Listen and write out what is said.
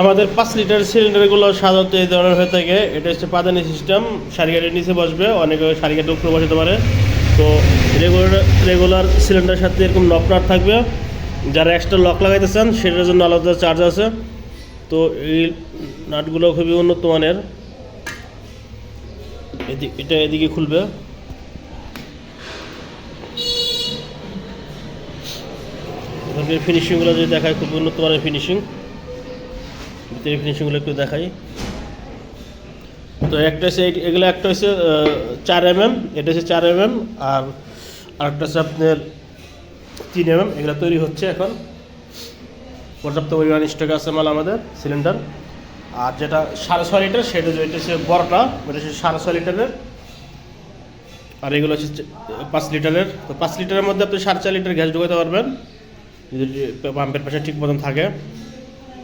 আমাদের পাঁচ লিটার সিলিন্ডারগুলো সাধারণত এই ধরনের হয়ে থাকে। এটা হচ্ছে পাদানি সিস্টেম সারিগাটের নিচে বসবে, অনেকে সারিগাটের উপরে বসাতে পারে। তো রেগুলার রেগুলার সিলিন্ডারের সাথে এরকম নক নাট থাকবে। যারা এক্সট্রা লক লাগাইতে চান, সেটার জন্য আলাদা চার্জ আছে। তো এই নাটগুলো খুবই উন্নত মানের। এটা এদিকে খুলবে। ফিনিশিংগুলো যদি দেখায় খুব উন্নত মানের ফিনিশিং ভিতরে ফিনিশিংগুলো একটু দেখাই। তো একটা হচ্ছে এগুলো একটা হচ্ছে চার এম এম এটা হচ্ছে চার এম এম আর আরেকটা হচ্ছে আপনার তিন এম এম এগুলো তৈরি হচ্ছে এখন। পর্যাপ্ত পরিমাণ স্টক আছে মাল আমাদের সিলিন্ডার আর যেটা সাড়ে ছয় লিটার, সেটা যে- এটা হচ্ছে বড়টা ওটা হচ্ছে সাড়ে ছয় লিটারের। আর এগুলো হচ্ছে পাঁচ লিটারের। তো পাঁচ লিটারের মধ্যে আপনি সাড়ে চার লিটার গ্যাস ঢুকাতে পারবেন। যদি পাম্পের পাশে ঠিক মতন থাকে।